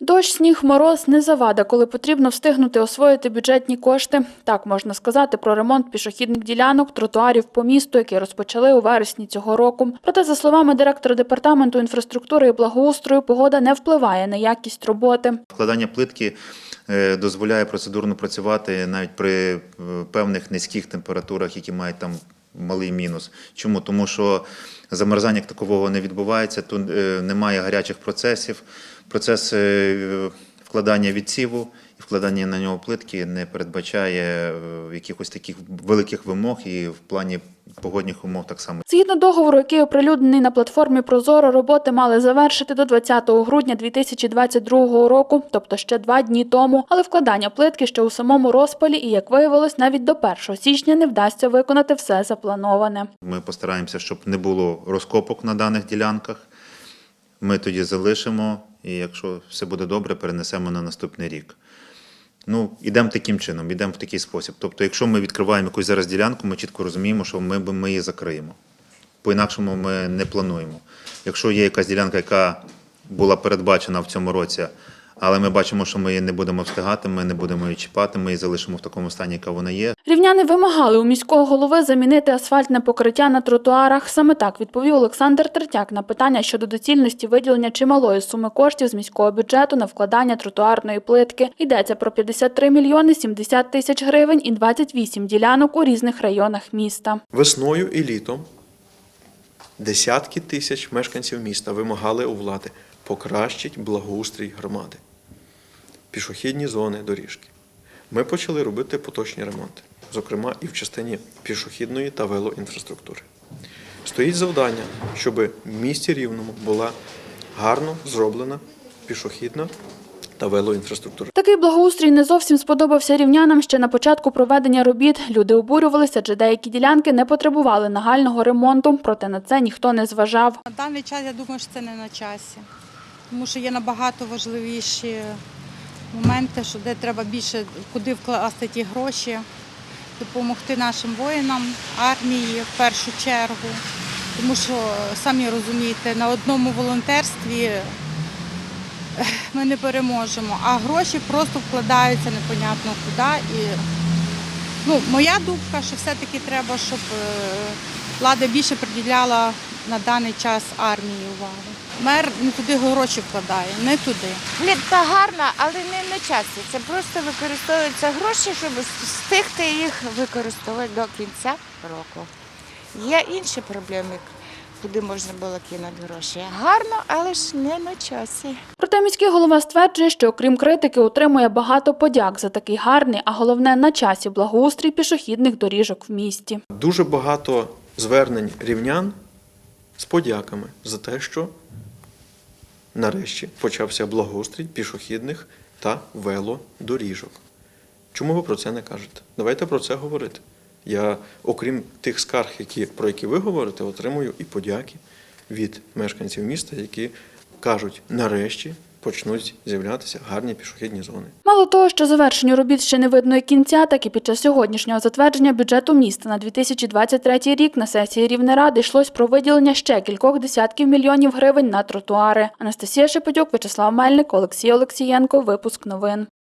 Дощ, сніг, мороз не завада, коли потрібно встигнути освоїти бюджетні кошти. Так можна сказати про ремонт пішохідних ділянок, тротуарів по місту, які розпочали у вересні цього року. Проте, за словами директора департаменту інфраструктури і благоустрою, погода не впливає на якість роботи. Вкладання плитки е, дозволяє процедурно працювати навіть при е, певних низьких температурах, які мають там малий мінус. Чому? Тому що замерзання такового не відбувається, тут е, немає гарячих процесів. Процес е, вкладання відсіву вкладання на нього плитки не передбачає е, якихось таких великих вимог і в плані погодних умов так само. Згідно договору, який оприлюднений на платформі Прозоро, роботи мали завершити до 20 грудня 2022 року, тобто ще два дні тому. Але вкладання плитки ще у самому розпалі, і як виявилось, навіть до 1 січня не вдасться виконати все заплановане. Ми постараємося, щоб не було розкопок на даних ділянках. Ми тоді залишимо, і якщо все буде добре, перенесемо на наступний рік. Ну, ідемо таким чином, ідемо в такий спосіб. Тобто, якщо ми відкриваємо якусь зараз ділянку, ми чітко розуміємо, що ми, ми її закриємо. По-інакшому ми не плануємо. Якщо є якась ділянка, яка була передбачена в цьому році, але ми бачимо, що ми її не будемо встигати, ми не будемо її чіпати, ми її залишимо в такому стані, яка вона є. Рівняни вимагали у міського голови замінити асфальтне покриття на тротуарах. Саме так відповів Олександр Третяк на питання щодо доцільності виділення чималої суми коштів з міського бюджету на вкладання тротуарної плитки. Йдеться про 53 мільйони 70 тисяч гривень і 28 ділянок у різних районах міста. Весною і літом десятки тисяч мешканців міста вимагали у влади покращить благоустрій громади, пішохідні зони, доріжки. Ми почали робити поточні ремонти, зокрема і в частині пішохідної та велоінфраструктури. Стоїть завдання, щоб в місті Рівному була гарно зроблена пішохідна та велоінфраструктура. Такий благоустрій не зовсім сподобався рівнянам ще на початку проведення робіт. Люди обурювалися, адже деякі ділянки не потребували нагального ремонту, проте на це ніхто не зважав. На даний час я думаю, що це не на часі, тому що є набагато важливіші моменти, що де треба більше куди вкласти ті гроші, допомогти нашим воїнам, армії в першу чергу. Тому що самі розумієте, на одному волонтерстві ми не переможемо, а гроші просто вкладаються непонятно куди. І ну, моя думка, що все-таки треба, щоб е, влада більше приділяла на даний час армії увагу. Мер не туди гроші вкладає, не туди. Плітка гарна, але не на часі. Це просто використовуються гроші, щоб встигти їх використовувати до кінця року. Є інші проблеми, куди можна було кинути гроші. Гарно, але ж не на часі. Проте міський голова стверджує, що окрім критики отримує багато подяк за такий гарний, а головне на часі благоустрій пішохідних доріжок в місті. Дуже багато звернень рівнян з подяками за те, що нарешті почався благоустрій пішохідних та велодоріжок. Чому ви про це не кажете? Давайте про це говорити. Я, окрім тих скарг, які, про які ви говорите, отримую і подяки від мешканців міста, які кажуть, нарешті почнуть з'являтися гарні пішохідні зони. Мало того, що завершенню робіт ще не видно і кінця, так і під час сьогоднішнього затвердження бюджету міста на 2023 рік на сесії Рівнеради йшлось про виділення ще кількох десятків мільйонів гривень на тротуари. Анастасія Шепетюк, Вячеслав Мельник, Олексій Олексієнко. Випуск новин.